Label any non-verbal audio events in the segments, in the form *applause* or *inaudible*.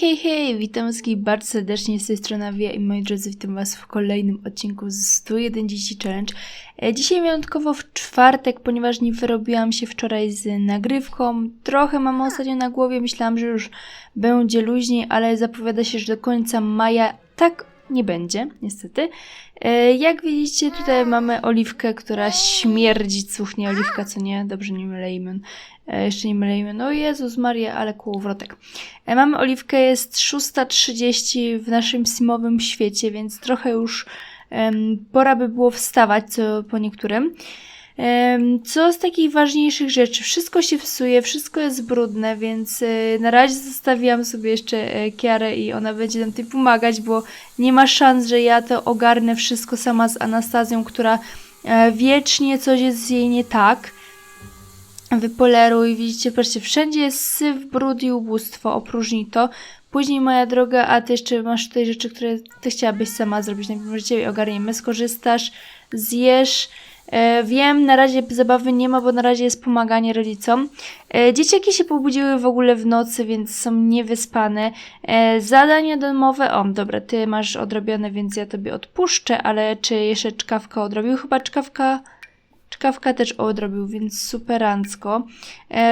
Hej, hej, hej! Witam wszystkich bardzo serdecznie z tej strony Avia i moi drodzy, witam was w kolejnym odcinku z 101 Dzieci Challenge. E, Dzisiaj wyjątkowo w czwartek, ponieważ nie wyrobiłam się wczoraj z nagrywką. Trochę mam ostatnio na głowie, myślałam, że już będzie luźniej, ale zapowiada się, że do końca maja tak nie będzie, niestety. E, Jak widzicie, tutaj mamy oliwkę, która śmierdzi, cuchnie oliwka, co nie? Dobrze, nie imion. E, Jeszcze nie mylę imion. O Jezus Maria, ale kołowrotek. E, Mamy oliwkę, jest 6.30 w naszym simowym świecie, więc trochę już pora by było wstawać, co po niektórym. Co z takich ważniejszych rzeczy? Wszystko się psuje, wszystko jest brudne, więc e, na razie zostawiłam sobie jeszcze e, Kiarę i ona będzie nam tutaj pomagać, bo nie ma szans, że ja to ogarnę wszystko sama z Anastazją, która e, wiecznie coś jest z jej nie tak. Wypoleruj, widzicie, patrzcie, wszędzie jest syf, brud i ubóstwo, opróżnij to. Później, moja droga, a ty jeszcze masz tutaj rzeczy, które ty chciałabyś sama zrobić. Najpierw może ciebie ogarniemy, skorzystasz, zjesz. E, wiem, na razie zabawy nie ma, bo na razie jest pomaganie rodzicom. E, dzieciaki się pobudziły w ogóle w nocy, więc są niewyspane. E, zadania domowe, o, dobra, ty masz odrobione, więc ja tobie odpuszczę, ale czy jeszcze czkawka odrobił? Chyba czkawka... Czkawka też odrobił, więc superancko.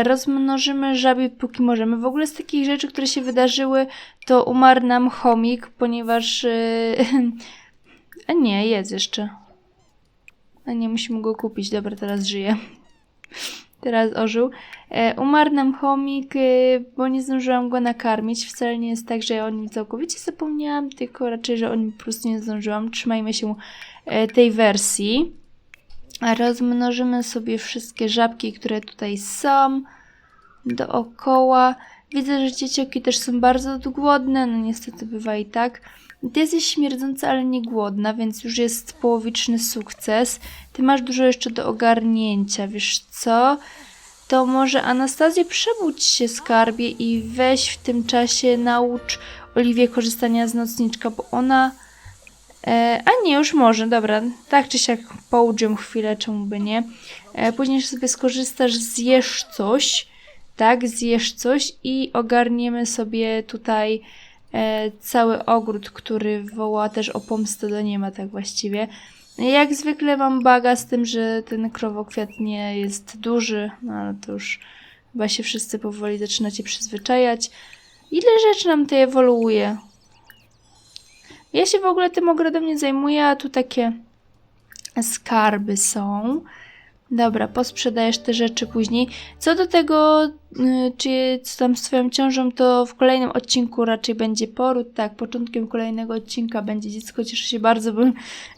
Rozmnożymy żaby póki możemy. W ogóle z takich rzeczy, które się wydarzyły, to umarł nam chomik, ponieważ... *laughs* A nie, jest jeszcze. A nie, musimy go kupić. Dobra, teraz żyje. Teraz ożył. E, umarł nam chomik, e, bo nie zdążyłam go nakarmić. Wcale nie jest tak, że o nim całkowicie zapomniałam, tylko raczej, że o nim po prostu nie zdążyłam. Trzymajmy się e, tej wersji. A rozmnożymy sobie wszystkie żabki, które tutaj są dookoła. Widzę, że dzieciaki też są bardzo głodne, no niestety bywa i tak. Ty jesteś śmierdząca, ale nie głodna, więc już jest połowiczny sukces. Ty masz dużo jeszcze do ogarnięcia, wiesz co? To może Anastazja przebudź się skarbie i weź w tym czasie naucz Oliwię korzystania z nocniczka, bo ona... E, a nie, już może, dobra. Tak czy siak ją chwilę, czemu by nie. E, później sobie skorzystasz, zjesz coś, tak, zjesz coś i ogarniemy sobie tutaj cały ogród, który woła też o pomstę do nieba, tak właściwie. Jak zwykle mam baga z tym, że ten krowokwiat nie jest duży, no ale to już chyba się wszyscy powoli zaczynacie przyzwyczajać. Ile rzeczy nam tutaj ewoluuje? Ja się w ogóle tym ogrodem nie zajmuję, a tu takie skarby są. Dobra, posprzedajesz te rzeczy później. Co do tego, y, czy co tam z twoją ciążą, to w kolejnym odcinku raczej będzie poród. Tak, początkiem kolejnego odcinka będzie dziecko. Cieszę się bardzo, bo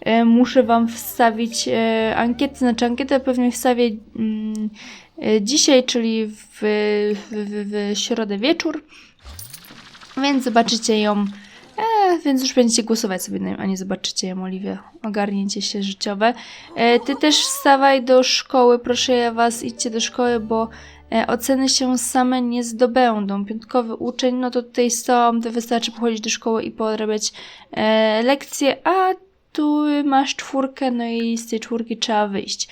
e, muszę wam wstawić e, ankietę. Znaczy ankietę pewnie wstawię mm, dzisiaj, czyli w, w, w środę wieczór. Więc zobaczycie ją. E, więc już będziecie głosować sobie na nią, a nie zobaczycie ją, Oliwia. Ogarnięcie się życiowe. E, ty też wstawaj do szkoły, proszę ja was, idźcie do szkoły, bo e, oceny się same nie zdobędą. Piątkowy uczeń, no to tutaj są, to wystarczy pochodzić do szkoły i podrabiać e, lekcje, a tu masz czwórkę, no i z tej czwórki trzeba wyjść.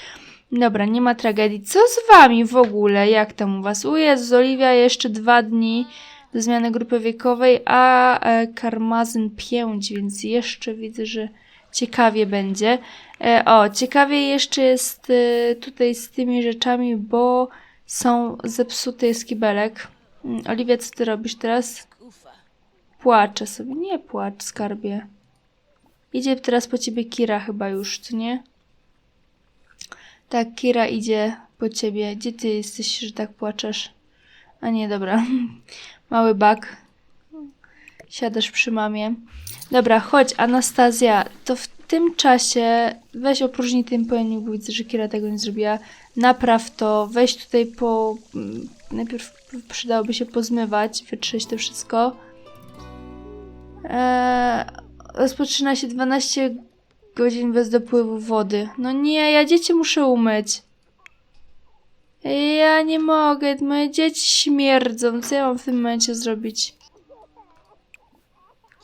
Dobra, nie ma tragedii. Co z wami w ogóle? Jak tam u was? U Jezus, Oliwia jeszcze dwa dni do zmiany grupy wiekowej, a e, karmazyn 5, więc jeszcze widzę, że ciekawie będzie. E, o, ciekawie jeszcze jest e, tutaj z tymi rzeczami, bo są zepsuty jest kibelek. Mm, Oliwia, co ty robisz teraz? Płaczę sobie. Nie płacz, skarbie. Idzie teraz po ciebie Kira chyba już, co nie? Tak, Kira idzie po ciebie. Gdzie ty jesteś, że tak płaczesz? A nie, dobra. *laughs* Mały bak. Siadasz przy mamie. Dobra, chodź, Anastazja. To w tym czasie weź opróżnij tym pojemnik, bo widzę, że Kira tego nie zrobiła. Napraw to. Weź tutaj po... mm, Najpierw przydałoby się pozmywać, wytrzeć to wszystko. Eee, rozpoczyna się 12 godzin bez dopływu wody. No nie, ja dzieci muszę umyć. Ja nie mogę, moje dzieci śmierdzą. Co ja mam w tym momencie zrobić?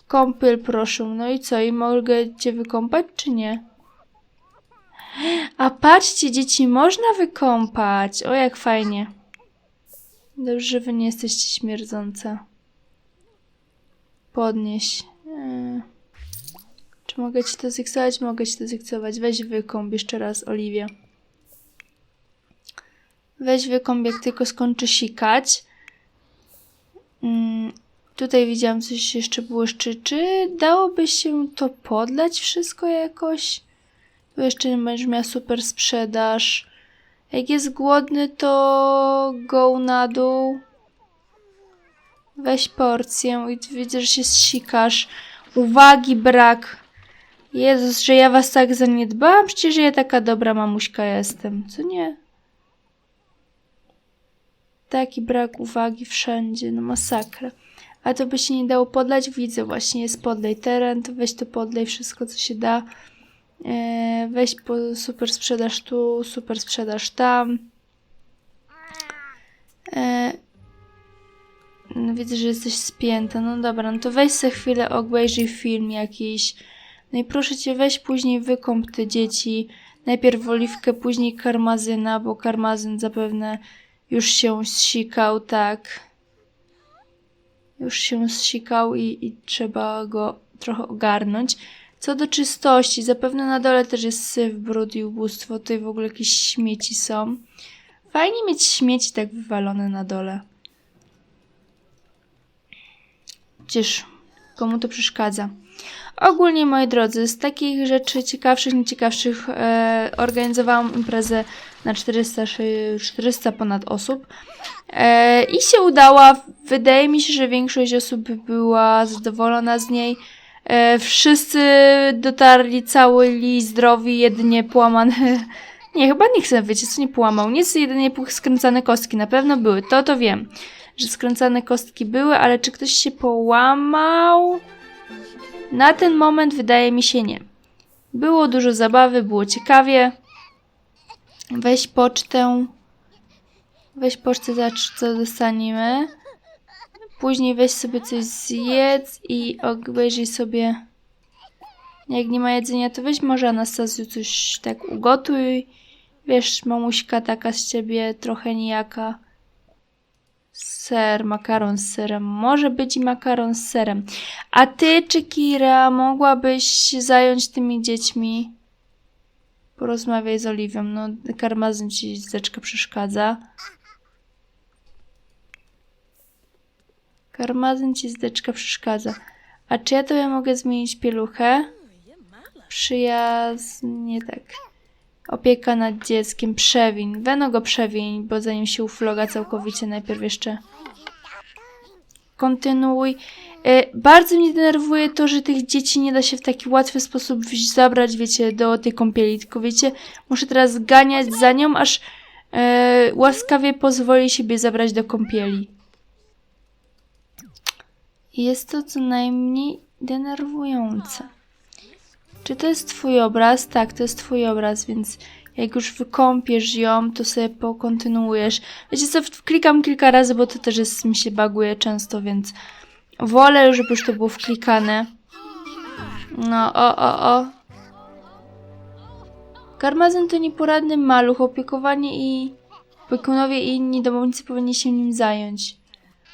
Kąpiel proszę. No i co? I mogę cię wykąpać, czy nie? A patrzcie, dzieci można wykąpać. O, jak fajnie. Dobrze, że wy nie jesteście śmierdzące. podnieść. Eee. Czy mogę ci to ziksować? Mogę ci to ziksować. Weź wykąp jeszcze raz, Oliwia. Weź wykąp, jak tylko skończy sikać. Mm, tutaj widziałam coś jeszcze błyszczy. Czy dałoby się to podlać wszystko jakoś? Tu jeszcze będziesz miała super sprzedaż. Jak jest głodny, to go na dół. Weź porcję i widzę, że się sikasz. Uwagi brak. Jezus, że ja was tak zaniedbałam? Przecież ja taka dobra mamuśka jestem, co nie? Taki brak uwagi wszędzie, no masakra. A to by się nie dało podlać? Widzę właśnie, jest podlej teren, to weź to podlej wszystko, co się da. E, weź po super sprzedaż tu, super sprzedaż tam. E, no widzę, że jesteś spięta. No dobra, no to weź sobie chwilę, obejrzyj film jakiś. No i proszę cię, weź później wykąp te dzieci. Najpierw oliwkę, później karmazyna, bo karmazyn zapewne już się zsikał, tak. Już się zsikał i, i trzeba go trochę ogarnąć. Co do czystości, zapewne na dole też jest syf, brud i ubóstwo. Tutaj w ogóle jakieś śmieci są. Fajnie mieć śmieci tak wywalone na dole. Gdzież komu to przeszkadza? Ogólnie, moi drodzy, z takich rzeczy ciekawszych, nieciekawszych e, organizowałam imprezę na 400, szy- 400 ponad osób e, i się udała. Wydaje mi się, że większość osób była zadowolona z niej. E, wszyscy dotarli cały zdrowi, jedynie połamane. *laughs* Nie, chyba nikt sobie, wiecie, co nie połamał. Nic, jedynie skręcane kostki. Na pewno były. To to wiem, że skręcane kostki były, ale czy ktoś się połamał? Na ten moment wydaje mi się nie. Było dużo zabawy, było ciekawie. Weź pocztę. Weź pocztę, zobacz co dostaniemy. Później weź sobie coś zjedz i obejrzyj sobie. Jak nie ma jedzenia, to weź może Anastazju coś tak ugotuj. Wiesz, mamuśka taka z ciebie trochę nijaka. Ser, makaron z serem. Może być i makaron z serem. A ty, czy Kira, mogłabyś się zająć tymi dziećmi? Porozmawiaj z Oliwią. No, karmazyn ci zdeczka przeszkadza. Karmazyn ci zdeczka przeszkadza. A czy ja tobie mogę zmienić pieluchę? Przyjaznie tak. Opieka nad dzieckiem, przewiń. Weno go przewiń, bo zanim się ufloga całkowicie, najpierw jeszcze kontynuuj. E, bardzo mnie denerwuje to, że tych dzieci nie da się w taki łatwy sposób zabrać, wiecie, do tej kąpieli. Tylko wiecie, muszę teraz ganiać za nią, aż e, łaskawie pozwoli siebie zabrać do kąpieli. Jest to co najmniej denerwujące. Czy to jest twój obraz? Tak, to jest twój obraz, więc jak już wykąpiesz ją, to sobie pokontynuujesz. Wiecie co, klikam kilka razy, bo to też jest, mi się baguje często, więc wolę, żeby już to było wklikane. No, o, o, o. Karmazyn to nieporadny maluch, opiekowanie i opiekunowie i inni domownicy powinni się nim zająć.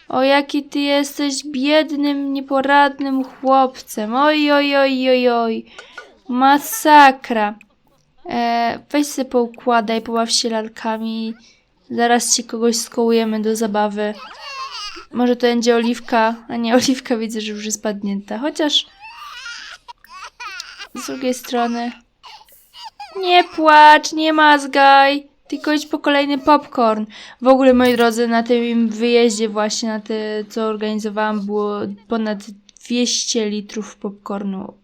O, jaki ty jesteś biednym, nieporadnym chłopcem. Oj, oj, oj, oj, oj. Masakra. E, weź sobie poukładaj, pobaw się lalkami. Zaraz ci kogoś skołujemy do zabawy. Może to będzie oliwka, a nie oliwka widzę, że już jest padnięta. Chociaż z drugiej strony nie płacz, nie mazgaj, tylko idź po kolejny popcorn. W ogóle, moi drodzy, na tym wyjeździe właśnie, na te, co organizowałam, było ponad 200 litrów popcornu.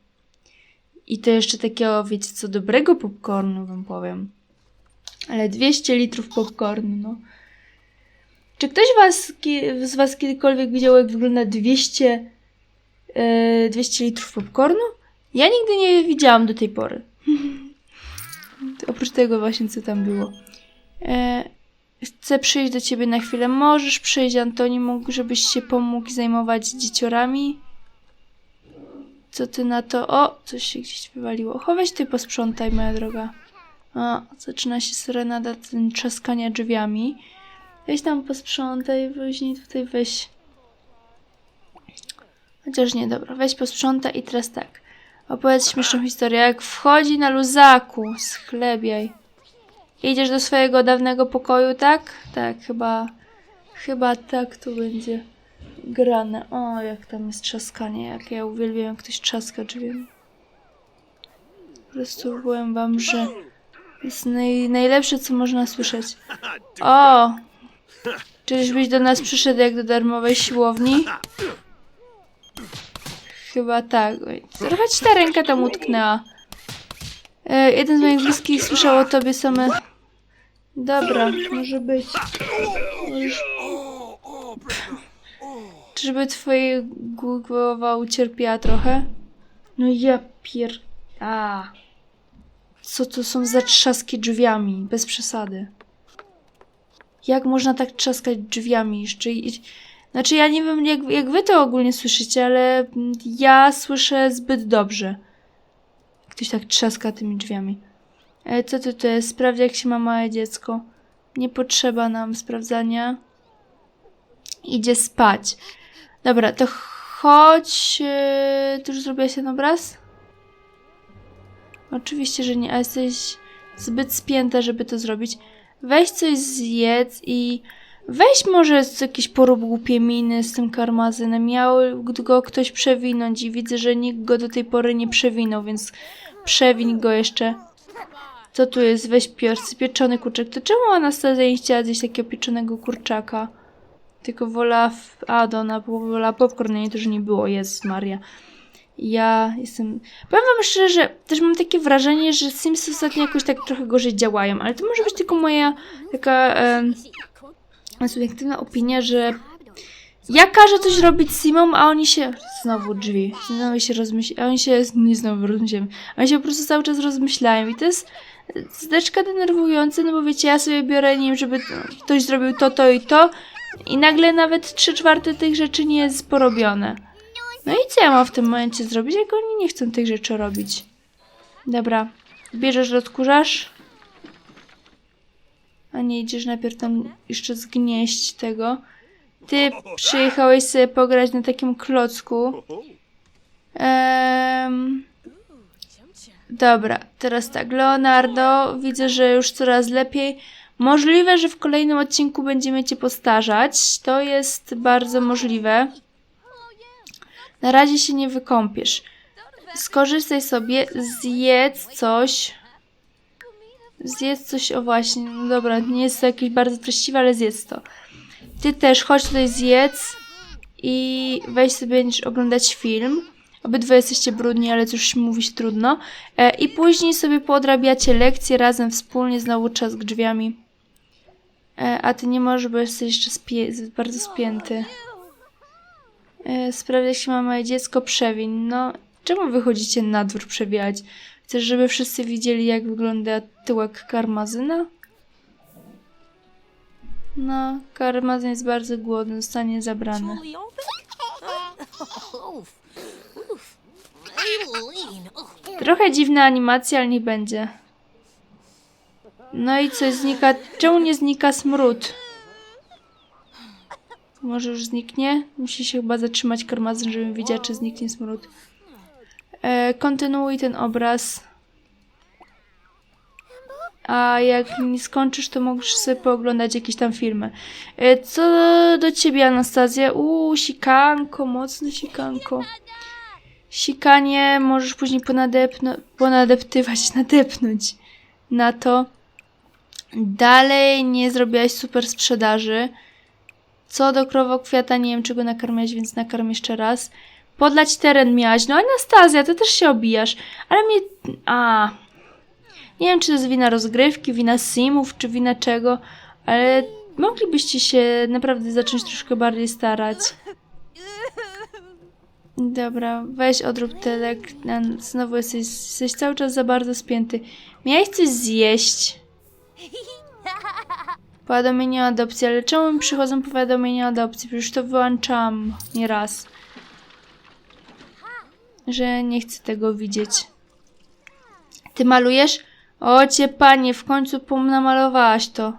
I to jeszcze takiego, wiecie co, dobrego popcornu wam powiem. Ale 200 litrów popcornu, no. Czy ktoś was, z was kiedykolwiek widział, jak wygląda 200, e, 200 litrów popcornu? Ja nigdy nie widziałam do tej pory. *laughs* Oprócz tego właśnie, co tam było. E, chcę przyjść do ciebie na chwilę. Możesz przyjść, Antoni, mógł, żebyś się pomógł zajmować dzieciorami? Co ty na to? O, coś się gdzieś wywaliło. Choweź ty posprzątaj, moja droga. O, zaczyna się serenada ten trzaskania drzwiami. Weź tam posprzątaj, później tutaj weź. Chociaż nie, dobra, weź posprzątaj i teraz tak. Opowiedz śmieszną historię. Jak wchodzi na luzaku, schlebiaj. Idziesz do swojego dawnego pokoju, tak? Tak, chyba, chyba tak to będzie grane. O, jak tam jest trzaskanie, jak ja uwielbiam, jak ktoś trzaska drzwiami. Po prostu powiem wam, że jest naj, najlepsze, co można słyszeć. O! Czyżbyś do nas przyszedł jak do darmowej siłowni? Chyba tak. Trochę ci ta ręka tam utknęła. E, jeden z moich bliskich słyszał o tobie same... Dobra, może być. Możesz... Czyżby twoja głowa ucierpiała trochę? No ja pier... A. Co to są za trzaski drzwiami? Bez przesady. Jak można tak trzaskać drzwiami jeszcze? i- Znaczy ja nie wiem jak, jak wy to ogólnie słyszycie, ale mm, ja słyszę zbyt dobrze. Ktoś tak trzaska tymi drzwiami. E, co to to jest? Sprawdź jak się ma małe dziecko. Nie potrzeba nam sprawdzania. Idzie spać. Dobra, to chodź... e, Ty już zrobiłaś ten obraz? Oczywiście, że nie, a jesteś zbyt spięta, żeby to zrobić. Weź coś zjedz i weź może jakieś porób głupie miny z tym karmazynem. Miał go ktoś przewinąć i widzę, że nikt go do tej pory nie przewinął, więc przewiń go jeszcze. Co tu jest? Weź piorcy, pieczony kurczak. To czemu Anastazja nie chciała zjeść takiego pieczonego kurczaka? Tylko wola... W... A, to ona wola popcorn, to, że nie było. Jezus Maria. Ja jestem... Powiem wam szczerze, że też mam takie wrażenie, że Sims ostatnio jakoś tak trochę gorzej działają, ale to może być tylko moja taka em, subiektywna opinia, że ja każę coś robić Simom, a oni się... Znowu drzwi. Znowu się rozmyślają. Oni się... Nie znowu rozmyślają. Oni się po prostu cały czas rozmyślają i to jest zdeczka denerwujące, no bo wiecie, ja sobie biorę, wiem, żeby ktoś zrobił to, to i to i nagle nawet trzy czwarte tych rzeczy nie jest porobione. No i co ja mam w tym momencie zrobić, jak oni nie chcą tych rzeczy robić? Dobra, bierzesz, odkurzasz. A nie idziesz najpierw tam jeszcze zgnieść tego. Ty przyjechałeś sobie pograć na takim klocku. Ehm... Dobra, teraz tak. Leonardo, widzę, że już coraz lepiej. Możliwe, że w kolejnym odcinku będziemy cię postarzać. To jest bardzo możliwe. Na razie się nie wykąpiesz. Skorzystaj sobie, zjedz coś. Zjedz coś, o właśnie, no dobra, nie jest to jakieś bardzo treściwe, ale zjedz to. Ty też chodź tutaj zjedz i weź sobie będziesz oglądać film. Obydwoje jesteście brudni, ale cóż mówić trudno. E, I później sobie podrabiacie lekcje razem, wspólnie, znowu czas drzwiami. E, a ty nie możesz, bo jesteś jeszcze spie- bardzo spięty. E, Sprawdź, jak się ma moje dziecko, przewiń. No, czemu wychodzicie na dwór przewijać? Chcesz, żeby wszyscy widzieli, jak wygląda tyłek karmazyna? No, karmazyn jest bardzo głodny, zostanie zabrany. Trochę dziwna animacja, ale nie będzie. No i coś znika. Czemu nie znika smród? Może już zniknie? Musi się chyba zatrzymać karmazyn, żebym widziała, czy zniknie smród. E, kontynuuj ten obraz. A jak nie skończysz, to możesz sobie pooglądać jakieś tam filmy. E, co do ciebie, Anastazja? Uuu, sikanko, mocne sikanko. Sikanie możesz później ponadeptywać, *laughs* nadepnąć na to. Dalej nie zrobiłaś super sprzedaży. Co do krowokwiata, nie wiem czego nakarmiałaś, więc nakarm jeszcze raz. Podlać teren miałaś. No Anastazja, ty też się obijasz. Ale mnie... A... Nie wiem, czy to jest wina rozgrywki, wina simów, czy wina czego, ale moglibyście się naprawdę zacząć troszkę bardziej starać. Dobra, weź odrób te lek. na- Znowu jesteś, jesteś cały czas za bardzo spięty. Miałeś coś zjeść. Powiadomienie o adopcji, ale czemu mi przychodzą powiadomienia o adopcji? Przecież to wyłączam nieraz. Że nie chcę tego widzieć. Ty malujesz? O panie, w końcu namalowałaś to.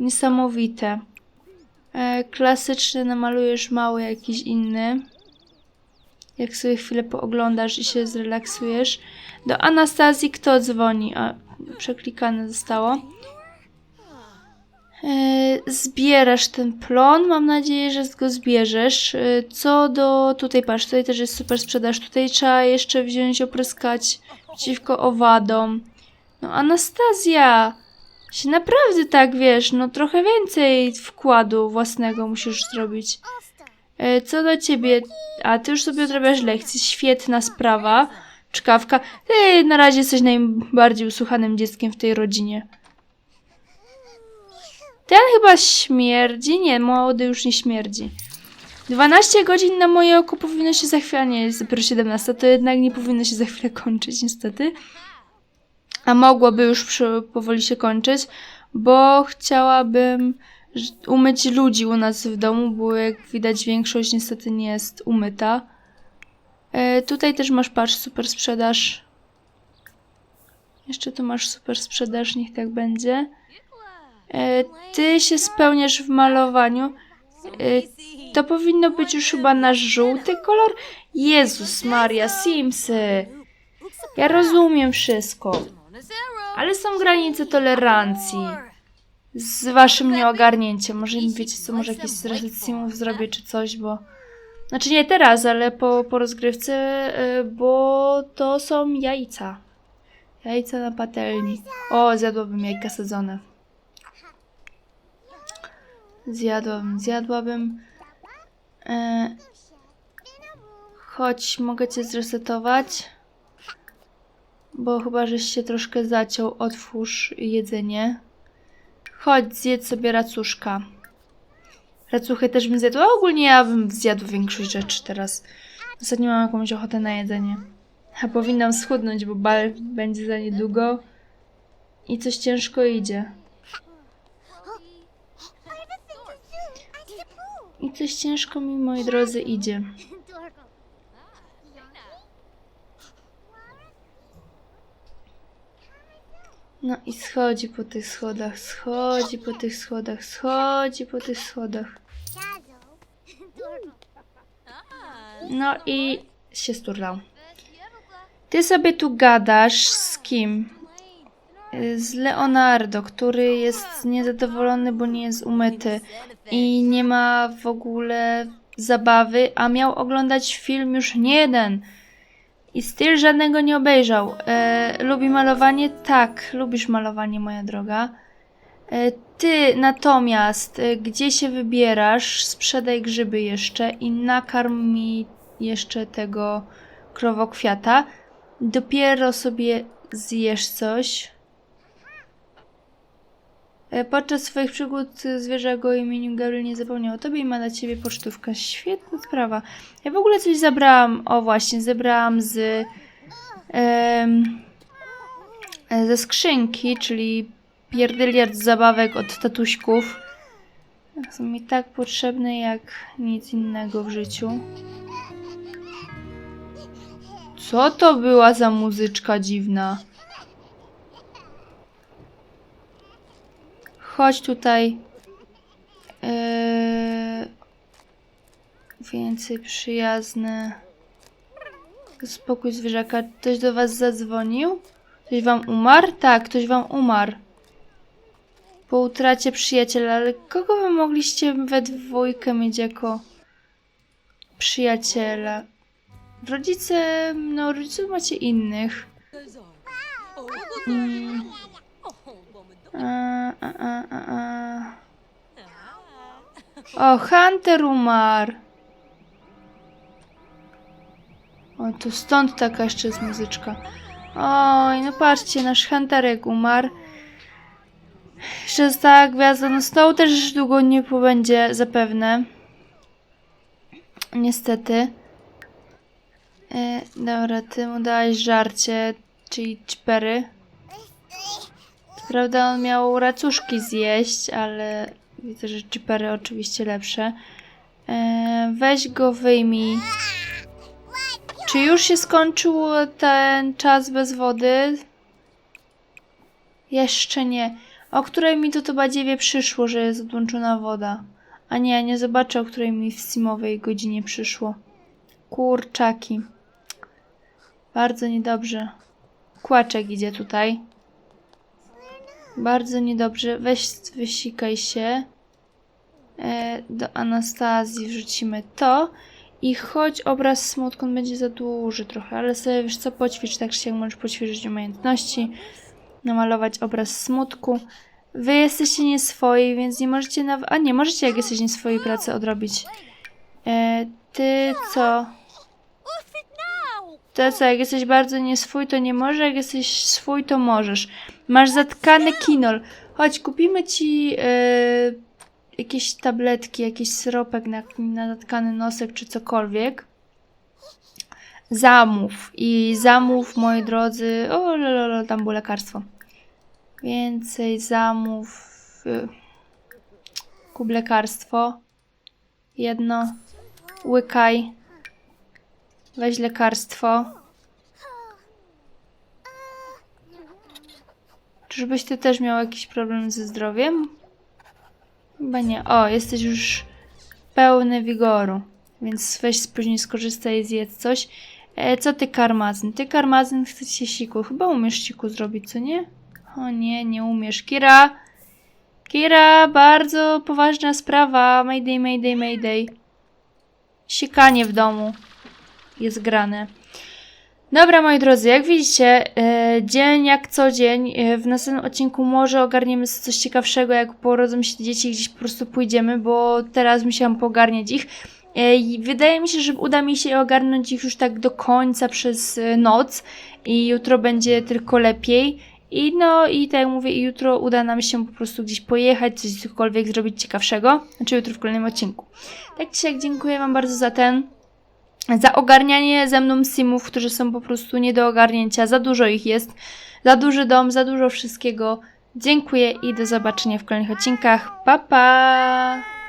Niesamowite. E, klasyczny namalujesz mały jakiś inny. jak sobie chwilę pooglądasz i się zrelaksujesz. Do Anastazji kto dzwoni? A, przeklikane zostało. E, Zbierasz ten plon, mam nadzieję, że go zbierzesz. E, Co do tutaj, patrz, tutaj też jest super sprzedaż. Tutaj trzeba jeszcze wziąć, opryskać przeciwko owadom. No Anastazja, się naprawdę tak, wiesz, no trochę więcej wkładu własnego musisz zrobić. E, Co do ciebie, a ty już sobie odrabiasz lekcje, świetna sprawa. Czkawka, ty na razie jesteś najbardziej usłuchanym dzieckiem w tej rodzinie. Ten chyba śmierdzi, nie, młody już nie śmierdzi. 12 godzin na moje oko powinno się za chwilę, nie, jest dopiero 17, to jednak nie powinno się za chwilę kończyć niestety. A mogłoby już przy, powoli się kończyć, bo chciałabym umyć ludzi u nas w domu, bo jak widać większość niestety nie jest umyta. E, tutaj też masz, patrz, super sprzedaż. Jeszcze tu masz super sprzedaż, niech tak będzie. E, ty się spełniasz w malowaniu. E, to powinno być już chyba nasz żółty kolor. Jezus Maria, Simsy. Ja rozumiem wszystko. Ale są granice tolerancji. Z waszym nieogarnięciem. Może wiecie co, może jakiś reset simów zrobię czy coś, bo... Znaczy nie teraz, ale po, po rozgrywce, y, bo to są jajca. Jajca na patelni. O, zjadłabym jajka sadzone. Zjadłabym, zjadłabym. E, chodź, mogę cię zresetować. Bo chyba, żeś się troszkę zaciął. Otwórz jedzenie. Chodź, zjedz sobie racuszka. Racuchy też bym zjadła. Ogólnie ja bym zjadł większość rzeczy teraz. Ostatnio mam jakąś ochotę na jedzenie. A powinnam schudnąć, bo bal będzie za niedługo. I coś ciężko idzie. I coś ciężko mi, moi drodzy, idzie. No i schodzi po tych schodach, schodzi po tych schodach, schodzi po tych schodach. No i się sturlał. Ty sobie tu gadasz z kim? Z Leonardo, który jest niezadowolony, bo nie jest umyty i nie ma w ogóle zabawy, a miał oglądać film już nie jeden. I styl żadnego nie obejrzał. E, lubi malowanie? Tak, lubisz malowanie, moja droga. E, ty natomiast, e, gdzie się wybierasz? Sprzedaj grzyby jeszcze i nakarm mi jeszcze tego krowokwiata. Dopiero sobie zjesz coś. E, Podczas swoich przygód zwierzak o imieniu Gabriel nie zapomniał o tobie i ma dla ciebie pocztówkę. Świetna sprawa. Ja w ogóle coś zabrałam, o właśnie, zebrałam z em, ze skrzynki, czyli pierdyliard zabawek od tatuśków. Są mi tak potrzebne jak nic innego w życiu. Co to była za muzyczka dziwna? Chodź tutaj. Eee, więcej przyjazne. Spokój zwierzaka. Ktoś do was zadzwonił? Ktoś wam umarł? Tak, ktoś wam umarł. Po utracie przyjaciela, ale kogo wy mogliście we dwójkę mieć jako przyjaciela? Rodzice, no rodziców macie innych. Mm. O, Hunter umarł. O, to stąd taka jeszcze jest muzyczka. Oj, no patrzcie, nasz Hunterek umarł. Jeszcze została gwiazda. No Snow też długo nie pobędzie zapewne. Niestety. E, dobra, ty mu dałeś żarcie, czyli czpery. Prawda, on miał racuszki zjeść, ale widzę, że chipery oczywiście lepsze. E, weź go, wyjmij. Czy już się skończył ten czas bez wody? Jeszcze nie. O której mi to to badziewie przyszło, że jest odłączona woda? A nie, nie zobaczę, o której mi w simowej godzinie przyszło. Kurczaki. Bardzo niedobrze. Kłaczek idzie tutaj. Bardzo niedobrze. Weź, wysikaj się. E, do Anastazji wrzucimy to. I choć obraz smutku będzie za duży trochę, ale sobie wiesz co, poćwicz tak się możesz poćwiczyć umiejętności. Namalować obraz smutku. Wy jesteście nie swoi, więc nie możecie nawet... A nie, możecie jak jesteś nie swojej pracy odrobić. E, ty co? To co, jak jesteś bardzo nieswój, to nie możesz, jak jesteś swój, to możesz. Masz zatkany kinol. Chodź, kupimy ci e, jakieś tabletki, jakiś syropek na, na zatkany nosek, czy cokolwiek. Zamów. I zamów, moi drodzy... O, lololo, tam było lekarstwo. Więcej zamów. y, Kup lekarstwo. Jedno. Łykaj. Weź lekarstwo. Czyżbyś ty też miał jakiś problem ze zdrowiem? Chyba nie. O, jesteś już pełny wigoru. Więc weź później skorzystaj i zjedz coś. E, co ty karmazyn? Ty karmazyn chce się siku. Chyba umiesz siku zrobić, co nie? O nie, nie umiesz. Kira! Kira, bardzo poważna sprawa. Mayday, mayday, mayday. Sikanie w domu jest grane. Dobra, moi drodzy, jak widzicie, e, dzień jak co dzień. E, w następnym odcinku może ogarniemy coś ciekawszego, jak porodzą się dzieci, gdzieś po prostu pójdziemy, bo teraz musiałam pogarniać ich. E, wydaje mi się, że uda mi się ogarnąć ich już tak do końca przez noc i jutro będzie tylko lepiej. I no, i tak jak mówię, jutro uda nam się po prostu gdzieś pojechać, coś cokolwiek zrobić ciekawszego. Znaczy jutro w kolejnym odcinku. Tak czy siak dziękuję Wam bardzo za ten za ogarnianie ze mną simów, którzy są po prostu nie do ogarnięcia. Za dużo ich jest. Za duży dom, za dużo wszystkiego. Dziękuję i do zobaczenia w kolejnych odcinkach. Pa pa!